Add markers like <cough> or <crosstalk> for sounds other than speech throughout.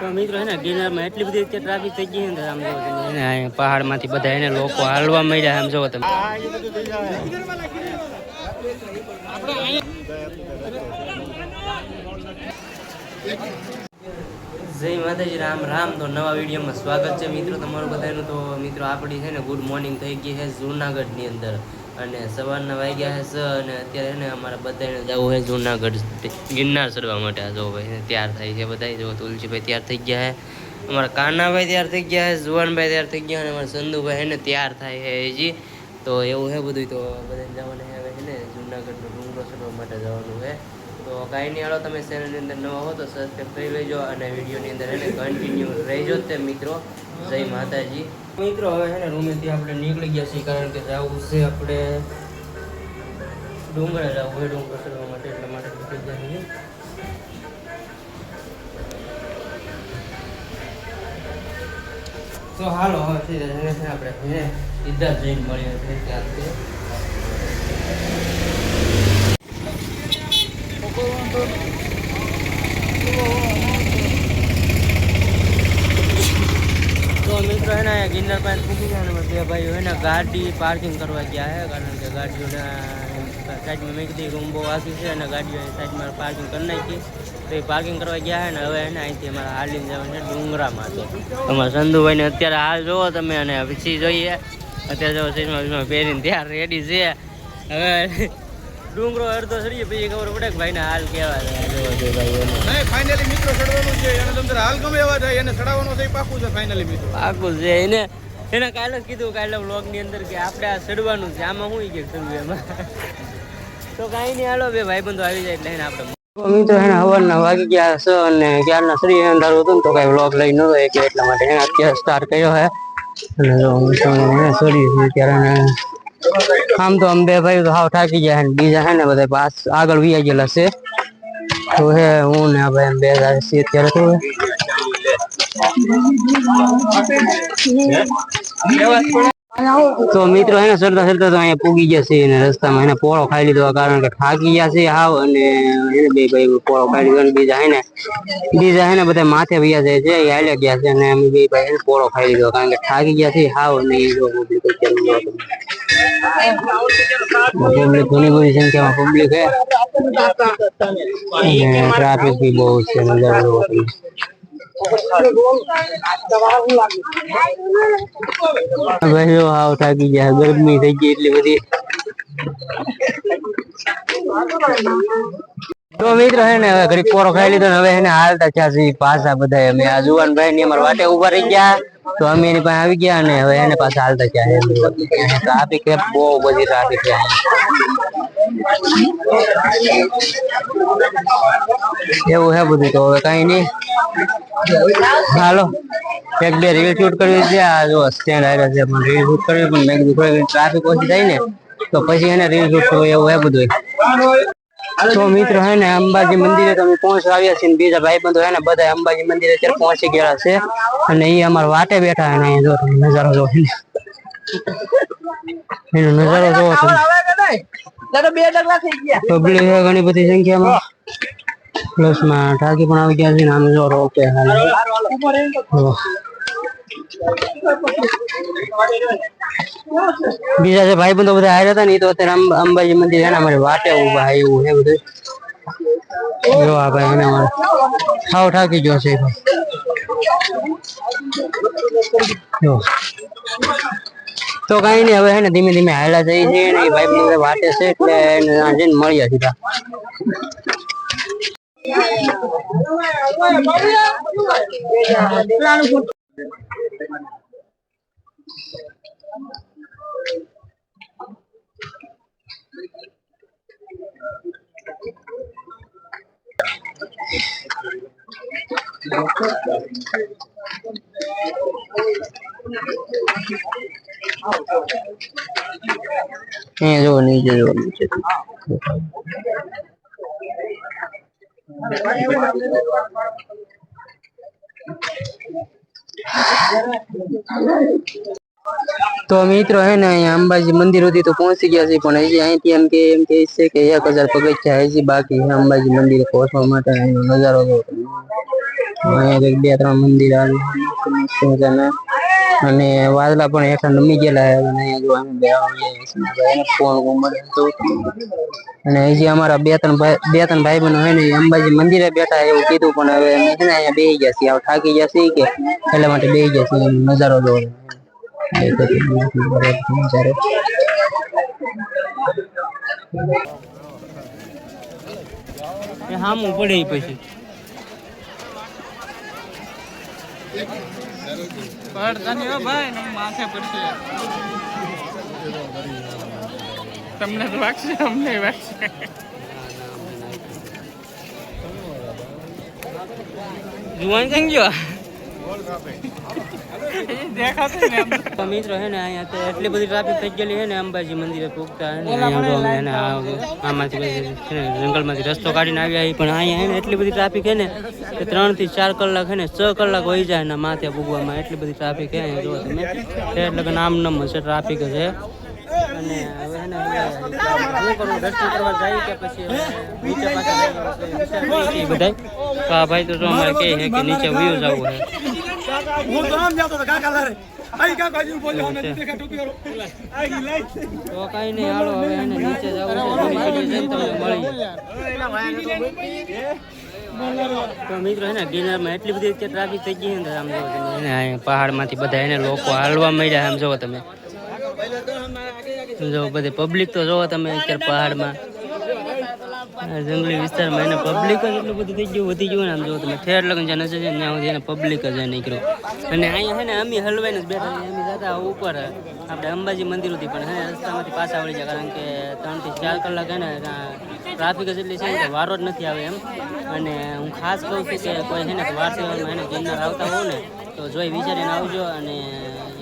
તો મિત્રો હે ને ગિરનારમાં એટલી બધી અત્યારે ટ્રાફિક થઈ ગઈ ને આમ જોવો તમે. એને પહાડમાંથી બધા એને લોકો હાલવા મળ્યા આમ જોવો તમે. જય માતાજી રામ રામ. તો નવા વિડીયોમાં સ્વાગત છે મિત્રો. તમારું બધાનું તો મિત્રો આપણી છે ને ગુડ મોર્નિંગ થઈ ગઈ છે જૂનાગઢની અંદર. અને સવારના વાગ્યા છે સ અને અત્યારે ને અમારા બધાને જવું છે જૂનાગઢ ગિરનાર ચડવા માટે આ જો ભાઈ તૈયાર થાય છે બધા જો તુલસીભાઈ તૈયાર થઈ ગયા છે અમારા કાનાભાઈ તૈયાર થઈ ગયા છે જુવાનભાઈ તૈયાર થઈ ગયા અને અમારા સંધુભાઈ એને તૈયાર થાય છે હજી. તો એવું છે બધું તો બધાને જવાનું હવે છે ને, જૂનાગઢનો ડુંગરો ચડવા માટે જવાનું છે તો કાંઈ નહીં, હાલો તમે ચેનલની અંદર નવા હો તો સબસ્ક્રાઈબ કરી લેજો અને વિડીયોની અંદર એને કન્ટિન્યુ રહેજો તે મિત્રો. જય માતાજી. મિત્રો હવે છે ને રૂમેથી આપણે નીકળી ગયા છીએ કારણ કે જવું છે આપણે ડુંગરે જવું હોય ડુંગર ચડવા માટે એટલા માટે નીકળી ગયા છીએ. તો હાલો હવે થઈ છે આપણે સીધા જઈને મળીએ છીએ ત્યાંથી. તો મિત્રો હે ને ગિરનાર પાસે પૂછી ગયા ને બે ભાઈઓ હે ગાડી પાર્કિંગ કરવા ગયા છે કારણ કે ગાડીઓના સાઈડમાં મેં કીધી રૂમ બહુ વાસી છે અને ગાડીઓ સાઈડમાં પાર્કિંગ કરી નાખી. તો એ પાર્કિંગ કરવા ગયા છે ને હવે એને અહીંથી અમારે હાલીને જવાનું છે ડુંગરામાં તો. અમારા સંધુભાઈને અત્યારે હાલ જોવો તમે અને પછી જોઈએ. અત્યારે જો ચશ્મા પહેરીને ત્યાં રેડી છે. હવે ડુંગરો અડધો ચડીએ પછી ખબર પડે કે ભાઈના હાલ કેવા છે ભાઈ નહીં ફાઇનલી મિત્રો ચડવાનું છે. એને તમને હાલ ગમે એવા થાય એને ચડાવવાનો છે પાકું છે ફાઇનલી મિત્રો. પાકું છે. એને એને કાલે કીધું કાલે વ્લોગની અંદર કે આપણે આ ચડવાનું છે. આમાં હું કે ચડવું એમાં. તો કાંઈ નહીં હાલો બે ભાઈબંધો આવી જાય એટલે એને આપણે મિત્રો એને હવારના વાગી ગયા છે અને ક્યારના શ્રી અંધારું હતું ને તો કઈ વ્લોગ લઈ નતો એટલે એટલા માટે એને અત્યારે સ્ટાર્ટ કર્યો છે. અને છે ત્યારે આમ તો અમે બે ભાઈ તો હાવ થાકી ગયા છે બીજા છે ને બધા પાસ આગળ વી ગયેલા છે. તો હે, હું ને ભાઈ એમ બે હજાર છે અત્યારે તો. તો મિત્રો એને સરતા સરતા તો અહીંયા પૂગી ગયા છે અને રસ્તામાં એને પોળો ખાઈ લીધો કારણ કે થાકી ગયા છે હાવ અને એને બે ભાઈ પોળો ખાઈ લીધો બીજા હે ને બીજા હે ને બધા માથે વૈયા જાય છે, એ હાલ્યા ગયા છે અને અમે બે ભાઈ એને પોળો ખાઈ લીધો કારણ કે થાકી ગયા છે હાવ અને એ જો પબ્લિક અત્યારે પબ્લિક ઘણી બધી સંખ્યામાં પબ્લિક છે અને ટ્રાફિક બી બહુ છે નજારો જોવો તમે. ભાઈઓ હાવ થાકી ગયા ગરમી થઈ ગઈ એટલી બધી તો મિત્ર હે ને, હવે ઘડી કોરો ખાઈ લીધો ને, હવે એને હાલતા થયા છે પાછા બધા અમે આ જુવાન ભાઈ ની અમારા વાટે ઊભા રહી ગયા. તો અમે એની પાસે આવી ગયા અને હવે એને પાછા હાલતા થયા છે ટ્રાફિક છે બહુ બધી ટ્રાફિક છે એવું હે બધું તો હવે કઈ નહીં. હાલો, એક બે રીલ શૂટ કરવી છે. આ જો સ્ટેન્ડ આવ્યા છે, પણ રીલ શૂટ કરવી, પણ મેં કીધું ટ્રાફિક ઓછી થાય ને, તો પછી એને રીલ શૂટ કરવું એવું હે બધું તો મિત્રો હે ને અંબાજી મંદિરે તમે પહોંચવા આવ્યા છે ને બીજા ભાઈ બંધો હે ને બધા અંબાજી મંદિરે અત્યારે પહોંચી ગયા છે. અને એ અમારા વાટે બેઠા અને અહીંયા જો તમે નજારો જો એનો નજારો જોવો તમે પબ્લિક હે ઘણી બધી સંખ્યામાં. પ્લસમાં ટાંકી પણ આવી ગયા છે ને આમ જો રોપે હાલ. બીજા જે ભાઈ બંધો બધા હાર્યા હતા ને એ તો અત્યારે અંબ- અંબાજી મંદિર એના મારે વાટે ઊભા છે એવું છે બધું. જો આ ભાઈ એના મારે થાવ ઠાકી ગયો છે એ ભાઈ. જો. તો કઈ નહીં, હવે હે ને ધીમે ધીમે હાલા જઈ છે ને એ ભાઈ બંધ વાટે છે એટલે એને ત્યાં જઈને મળ્યા સીધા અહીંયા જો નીચે જો નીચે તો મિત્રો હે ને અહીંયા અંબાજી મંદિર સુધી તો પહોંચી ગયા છે પણ હજી અહીંથી એમ કે એમ કે છે કે એક હજાર પગથિયા હજી બાકી છે અંબાજી મંદિર પહોંચવા માટે એનો નજારો જો અહીંયા બે ત્રણ મંદિર આવ્યું અને વાદળા પણ હેઠળ નમી ગયેલા અને અહીંયા જો અમે એને ફોન તો અને હજી અમારા બે ત્રણ ભાઈ બે ત્રણ ભાઈ બહેનો હોય ને અંબાજી મંદિરે બેઠા એવું કીધું, પણ હવે છે અહીંયા બેસી ગયા હવે થાકી ગયા છીએ કે, એટલા માટે બેસી ગયા છીએ નજારો જોવો. એ બધું નજારો એ હામું પડે પછી. પડતાની હો ભાઈ ને પડશે. તમને તો વાગશે અમને વાગશે જુવાન થઈ ગયો? મિત્રો હે ને અહીંયા તો એટલી બધી ટ્રાફિક થઈ ગયેલી છે ને અંબાજી મંદિરે પૂગતા હે હે આમાંથી જંગલમાંથી રસ્તો કાઢીને આવ્યા પણ અહીંયા હે ને એટલી બધી ટ્રાફિક હે ને કે ત્રણથી ચાર કલાક હે ને છ કલાક વહી જાય ને માથે પૂગવામાં એટલી બધી ટ્રાફિક હે જુઓ તમે. એટલે કે નામ નમ છે ટ્રાફિક છે અને હવે એને શું કરવું દર્શન કરવા જાય કે પછી નીચે પાછા બધા તો આ ભાઈ તો જો અમારે કહે છે કે નીચે વયું જવું છે. હું તો આમ જતો કાકા લારે. કઈ હાલો હવે એને નીચે જવું મિત્રો એને ને ગિરનારમાં એટલી બધી ટ્રાફિક થઈ ગઈ ને આમ જોવો તમે એને પહાડમાંથી બધા એને લોકો હાલવા મળ્યા આમ જોવો તમે. જો બધી પબ્લિક તો જોવો તમે અત્યારે પહાડમાં. જંગલી વિસ્તારમાં એને પબ્લિક જ એટલું બધું થઈ ગયું, વધી ગયું ને આમ જોવો તમે ઠેર લગન જ્યાં નજર ત્યાં સુધી એને પબ્લિક જ નીકળ્યું. અને અહીંયા છે ને અમે હલવાઈને જ બેઠા. અમે જતા ઉપર. આપણે અંબાજી મંદિર સુધી પણ હે, રસ્તામાંથી પાછા વળી જાય, કારણ કે ત્રણથી ચાર કલાક હે ને ટ્રાફિક જ એટલી છે ને વારો જ નથી આવે એમ. અને હું ખાસ કહું છું કે કોઈ છે ને વાર સેવામાં એને ગિરનાર આવતા હોવ ને, તો જોઈ વિચારીને આવજો અને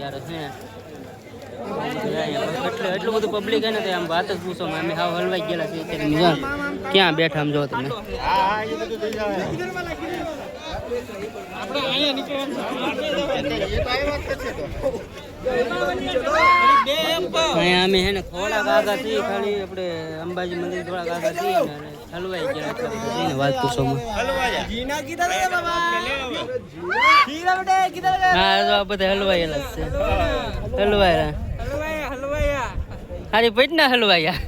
યાર છે ને એટલે બધું પબ્લિક હે ને આમ વાત જ પૂછો, અમે હાવ હલવાઈ ગયેલા છે અત્યારે. ક્યાં બેઠા આમ જો તમે? અહીંયા અમે હે ને થોડા આગા થી ખાલી આપણે અંબાજી મંદિર થોડા આગા થી હલવાઈ ગયા વાત પૂછો હા બધા હલવાયેલા છે. હલવાયેલા. ખાલી પેટના હલવાયા.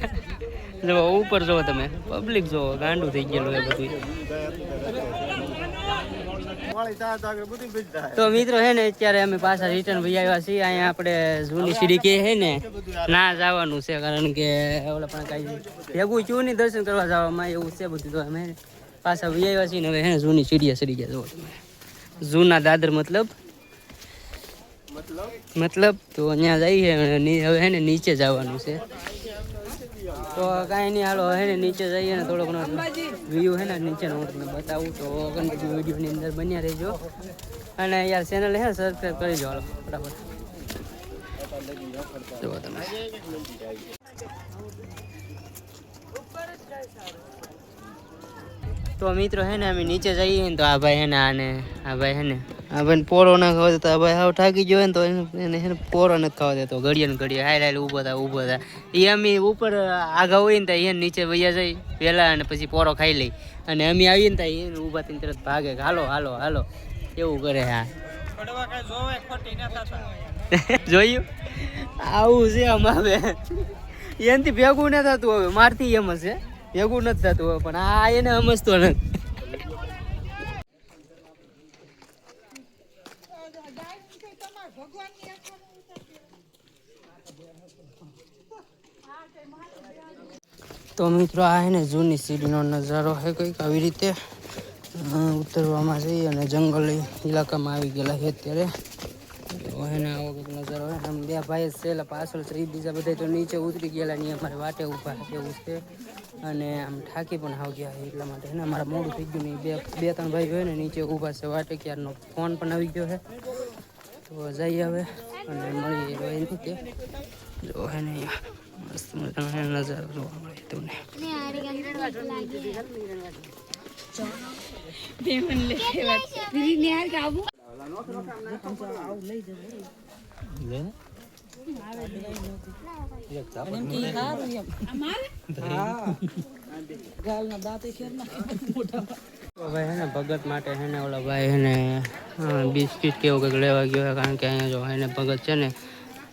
જો, ઉપર જો તમે. પબ્લિક જો ગાંડું થઈ ગયેલું એ બધું તો મિત્રો હે ને, અત્યારે અમે પાછા રિટર્ન ભાઈ આવ્યા છીએ. અહીંયા આપણે જૂની સીડી કે હે ને, ના જવાનું છે, કારણ કે ઓલા પણ કાંઈ ભેગું નહીં દર્શન કરવા જવામાં, એવું છે બધું તો અમે પાછા ભાઈ આવ્યા છીએ ને હવે હે ને, જૂની સીડીએ સડી ગયા તમે. જૂના દાદર મતલબ મતલબ? તો અહીંયા જઈએ હવે હે નીચે જવાનું છે. તો કાંઈ નહીં, હાલો હે ને નીચે જઈએ ને થોડો ઘણો વ્યૂ હે ને નીચેનો હું તમને બતાવું. તો કન્ટિન્યુ વિડીયોની અંદર બન્યા રહેજો. અને યાર ચેનલ હે સબસ્ક્રાઈબ કરી દો, હાલો, ફટાફટ. જુઓ તમે. તો મિત્રો હે ને, અમે નીચે જઈએ ને તો આ ભાઈ હે ને, આને, આ ભાઈ હે ને આ ભાઈ પોરો ના ખાવા દેતો. ભાઈ હાવ થાકી ગયો ને તો એને- એને હે પોરો નથી ખાવા દેતો. ઘડીએ ને ઘડીએ હાય હાય, ઊભો થાય ઊભો થાય એ અમે ઉપર આગા હોય ને ત્યાં એને નીચે વૈયા જાય. પહેલા અને પછી પોરો ખાઈ લઈ અને અમે આવીએ ને ત્યાં એને ઊભા થઈને તરત ભાગે. હાલો હાલો હાલો. એવું કરે હા. <laughs> જોયું? આવું છે અમારે એનાથી ભેગું ન થતું હવે. મારથી એમ હશે. ભેગું નથી થતું હવે, પણ આ એને સમજતો નથી. તો મિત્રો આ હે ને જૂની સીડીનો નજારો છે કંઈક આવી રીતે. ઉતરવામાં જઈએ અને જંગલ ઇલાકામાં આવી ગયેલા છે અત્યારે. એને આવો નજારો છે. આમ બે ભાઈ છે પાછળ છે બીજા બધા તો નીચે ઉતરી ગયેલા નહીં અમારે વાટે ઊભા એવું છે. અને આમ થાકી પણ આવ ગયા એટલા માટે છે ને અમારા થઈ ગયું નહીં બે બે, ત્રણ ભાઈ હોય ને નીચે ઊભા છે વાટે ક્યારનો ફોન પણ આવી ગયો છે. તો જઈએ હવે અને મળીએ હવે એની તે જો હે મસ્ત મજાનો નજારો જોવા મળે. તો ભાઈ? ભગત માટે હેને ઓલા ભાઈ હેને બિસ્કિટ કેવું કંઈક લેવા ગયો કારણ કે અહીંયા જો એને ભગત છે ને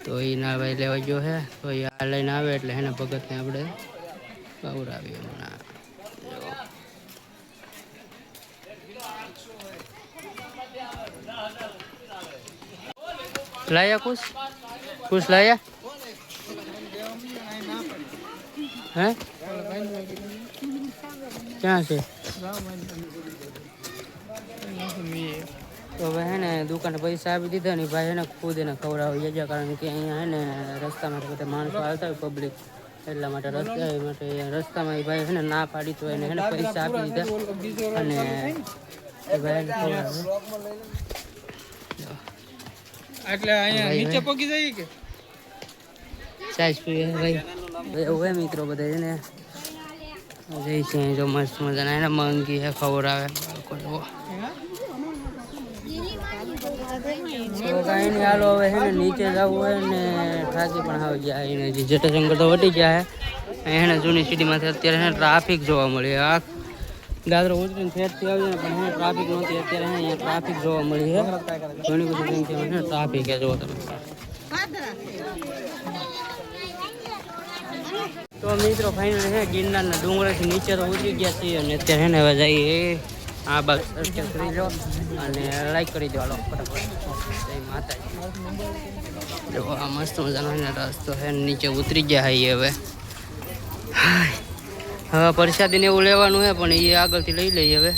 તો એ ના ભાઈ લેવા ગયો છે તો એ આ લઈને આવે એટલે હે ને ભગતને આપણે ખવડાવીએ હમણાં. લાયા કુશ કુશ લાયા? હે? ક્યાં છે? તો હવે હે ને દુકાને પૈસા આપી દીધા ને ભાઈ એને ખુદ એને ખવડાવી. ગયા કારણ કે અહીંયા હે ને રસ્તામાં બધા માણસો આવતા હોય પબ્લિક એટલા માટે રસ્તા એ માટે રસ્તામાં એ ભાઈ હે ને ના પાડી તો એને પૈસા આપી દીધા. અને એ ભાઈ એટલે અહીંયા નીચે પગી જઈએ કે? સાઈઝ પીએ ભાઈ. એવું હોય મિત્રો બધા છે ને જઈ છે જો મસ્ત મજાના એને મંગી હે ખબર આવે. તો કાંઈ નહીં હાલો હવે છે ને નીચે જવું હોય ને થાકી પણ આવી ગયા એને જે જટાશંકર તો વટી ગયા હે. એને જૂની સિટીમાંથી અત્યારે છે ને ટ્રાફિક જોવા મળી આ દાદરો ઉતરીને ફેરથી આવી ને પણ એને ટ્રાફિક નહોતી, અત્યારે છે ને અહીંયા ટ્રાફિક જોવા મળી છે ઘણી બધી સંખ્યામાં છે ને ટ્રાફિક છે જુઓ તમે. તો મિત્રો ફાઇનલ છે ગિરનારના ડુંગરેથી નીચે તો ઉતરી ગયા છીએ અને અત્યારે છે ને હવે જઈએ. આ બસ કરી લો અને લાઈક કરી દો હાલો ફટાફટ. જય માતાજી. જો આ મસ્ત મજાનો રસ્તો ને નીચે ઉતરી ગયા છીએ હવે. હવે પ્રસાદીને એવું લેવાનું છે, પણ એ આગળથી લઈ લઈએ હવે.